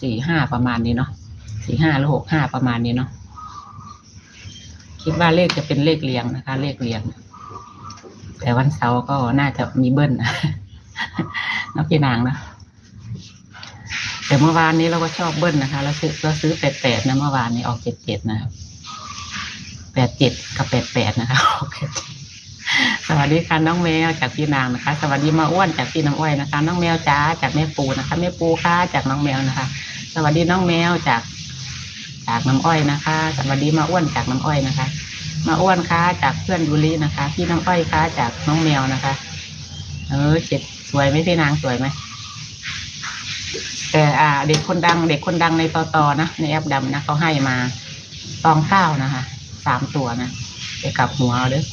สี่ห้าประมาณนี้เนาะสี่ห้าหรือหกห้าประมาณนี้เนาะคิดว่าเลขจะเป็นเลขเรียงนะคะ เลขเรียง แต่วันเสาร์ก็น่าจะมีเบิ้ลนะน้องพี่นางนะแต่เมื่อวานนี้เราก็ชอบเบิ้ลนะคะเราซื้อเราซื้อแปดแปดนะเมื่อวานนี้ออกเจ็ดเจ็ดนะครับแปดเจ็ดกับแปดแปดนะคะออก87สวัสดีค่ะน้องแมวจากพี่นางนะคะ สวัสดีมาอ้วนจากพี่น้ำอ้อยนะคะ น้องแมวจ้าจากแม่ปูนะคะแม่ปูค่ะจากน้องแมวนะคะ สวัสดีน้องแมวจากจากน้ำอ้อยนะคะ สวัสดีมาอ้วนจากน้ำอ้อยนะคะ มาอ้วนค่ะจากเพื่อนยูรินะคะ พี่น้ำอ้อยค่ะจากน้องแมวนะคะ เออเจ็ดสวยไหมพี่นางสวยไหมแต่อ่า เด็กคนดัง เด็กคนดังในตอตอนะในแอปดำนะเขาให้มาตองเก้านะคะสามตัวนะไปกลับหัวเอาเด้อ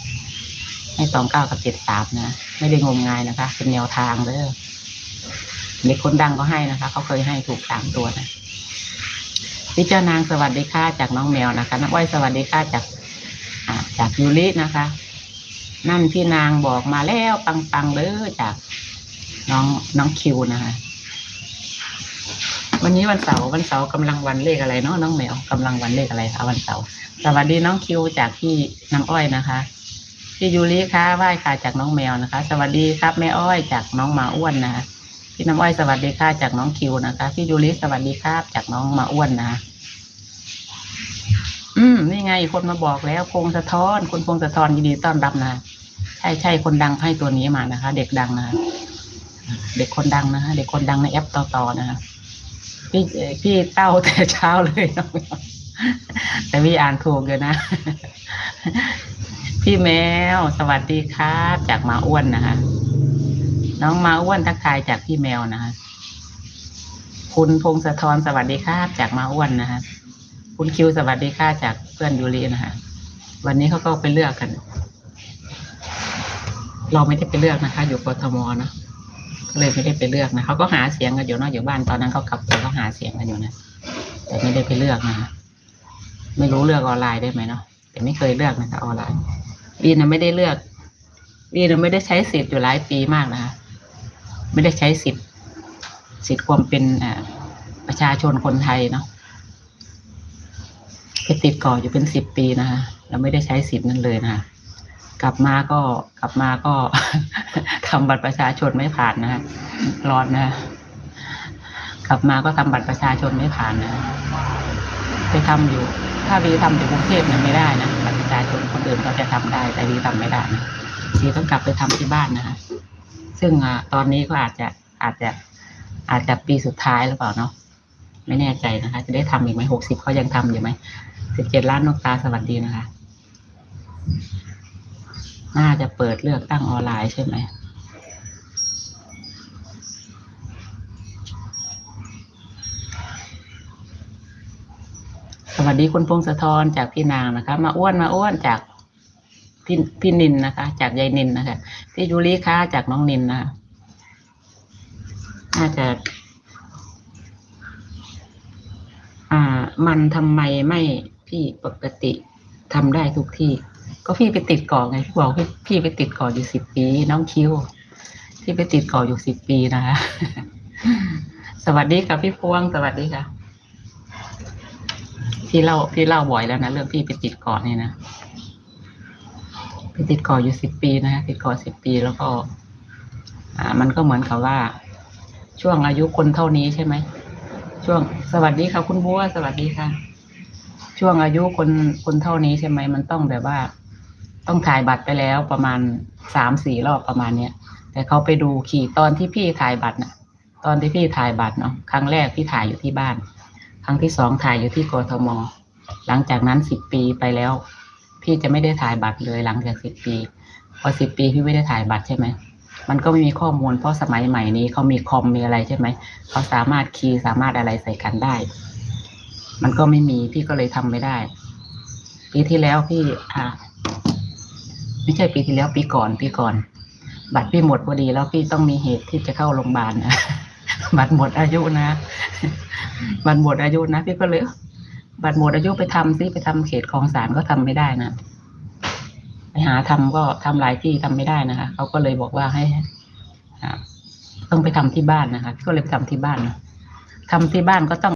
ให้ตองเก้ากับเจ็ดสามนะไม่ได้งมงายนะคะ เป็นแนวทางเด้อ เด็กคนดังก็ให้นะคะ เขาเคยให้ถูกสามตัวนะพี่เจ้านางสวัสดีค่ะจากน้องแมวนะคะน้องอ้อยสวัสดีค่ะจากจากยูรินะคะ นั่นพี่นางบอกมาแล้วปังปังๆเลยจากน้องน้องคิวนะคะวันนี้วันเสาร์วันเสาร์กำลังวันเลขอะไรเนาะน้องแมวกำลังวันเลขอะไรคะวันเสาร์สวัสดีน้องคิวจากพี่น้ำอ้อยนะคะพี่ยูริค่ะไหว้ค่ะจากน้องแมวนะคะ สวัสดีครับแม่อ้อยจากน้องหมาอ้วนนะคะ พี่น้ำอ้อยสวัสดีค่ะจากน้องคิวนะคะพี่ยูริสวัสดีครับจากน้องมาอ้วนนะ อืมนี่ไงคนมาบอกแล้วพงสะท้อนคุณพงสะท้อนยินดีต้อนรับนะใช่ใช่คนดังให้ตัวนี้มานะคะ เด็กดังนะเด็กคนดังนะคะเด็กคนดังในแอปต่อๆนะคะพี่พี่เต้าแต่เช้าเลยน้องแต่พี่อ่านถูกอยู่นะ พี่แมวสวัสดีครับ จากมาอ้วนนะคะ น้องมาอ้วนทักทายจากพี่แมวนะคะคุณพงศธรสวัสดีครับจากมาอ้วนนะคะคุณคิวสวัสดีค่ะจากเพื่อนยูรินะคะวันนี้เขาก็ไปเลือกกัน เราไม่ได้ไปเลือกนะคะ อยู่กทมนะก็เลยไม่ได้ไปเลือกนะเขาก็หาเสียงกันอยู่นอกอยู่บ้านตอนนั้นเขากลับตัวเขาหาเสียงกันอยู่นะแต่ไม่ได้ไปเลือกนะไม่รู้เลือกออนไลน์ได้ไหมเนาะแต่ไม่เคยเลือกนะคะออนไลน์วีนะไม่ได้เลือกวีนะไม่ได้ใช้สิทธิ์อยู่หลายปีมากนะคะ ไม่ได้ใช้สิทธิ์ สิทธิ์ความเป็นประชาชนคนไทยเนาะไปติดก่ออยู่เป็นสิบปีนะคะเราไม่ได้ใช้สิทธิ์นั้นเลยนะคะกลับมาก็กลับมาก็ทำบัตรประชาชนไม่ผ่านนะฮะร้อนนะกลับมาก็ทำบัตรประชาชนไม่ผ่านนะไปทำอยู่ ถ้าวีทำอยู่กรุงเทพเนี่ยไม่ได้นะบัตรประชาชนคนอื่นเขาจะทำได้ แต่วีทำไม่ได้นะวีต้องกลับไปทำที่บ้านนะฮะ ซึ่งอตอนนี้ก็อาจจะอาจจะอาจจะปีสุดท้ายหรือเปล่าเนาะไม่แน่ใจนะคะ จะได้ทำอีกไหมหกสิบเขายังทำอยู่ไหมสิบเจ็ดล้านนกตาสวัสดีนะคะ น่าจะเปิดเลือกตั้งออนไลน์ใช่ไหมสวัสดีคุณพงศธรจากพี่นางนะคะ มาอ้วนมาอ้วนจาก พี่พี่นินนะคะ จากยายนินนะคะพี่ยูริค่ะจากน้องนินนะคะน่าจะ อ่า มันทำไมไม่พี่ปกติทำได้ทุกที่ ก็พี่ไปติดก่อไงพี่บอกพี่พี่ไปติดก่ออยู่สิบปี น้องคิวพี่ไปติดก่ออยู่สิบปีนะคะสวัสดีค่ะพี่พวงสวัสดีค่ะ พี่เล่าพี่เล่าบ่อยแล้วนะเรื่องพี่ไปติดเกาะนี่นะ ไปติดเกาะอยู่สิบปีนะฮะติดเกาะสิบปีแล้วก็ อ่า มันก็เหมือนกับว่า ช่วงอายุคนเท่านี้ใช่ไหมช่วงสวัสดีค่ะ คุณบัวสวัสดีค่ะ ช่วงอายุคนคนเท่านี้ใช่ไหมมันต้องแบบว่า ต้องถ่ายบัตรไปแล้วประมาณสามสี่รอบประมาณเนี้ยแต่เขาไปดูขี่ตอนที่พี่ถ่ายบัตรนะตอนที่พี่ถ่ายบัตรเนาะครั้งแรกพี่ถ่ายอยู่ที่บ้าน ครั้งที่สองถ่ายอยู่ที่กทมหลังจากนั้นสิบปีไปแล้ว พี่จะไม่ได้ถ่ายบัตรเลยหลังจากสิบปีพอสิบปีพี่ไม่ได้ถ่ายบัตรใช่ไหมมันก็ไม่มีข้อมูลเพราะสมัยใหม่นี้เขามีคอมมีอะไรใช่ไหมเขาสามารถคีย์สามารถอะไรใส่กันได้ มันก็ไม่มีพี่ก็เลยทำไม่ได้ปีที่แล้วพี่อ่าไม่ใช่ปีที่แล้วปีก่อนปีก่อน บัตรพี่หมดพอดีแล้วพี่ต้องมีเหตุที่จะเข้าโรงพยาบาลนะบัตรหมดอายุนะ บัตรหมดอายุนะพี่ก็เลย บัตรหมดอายุไปทำซิไปทำเขตคลองสารก็ทำไม่ได้นะไปหาทำก็ทำหลายที่ทำไม่ได้นะคะเขาก็เลยบอกว่าให้ต้องไปทำที่บ้านนะคะก็เลยไปทำที่บ้านนะทำที่บ้านก็ต้อง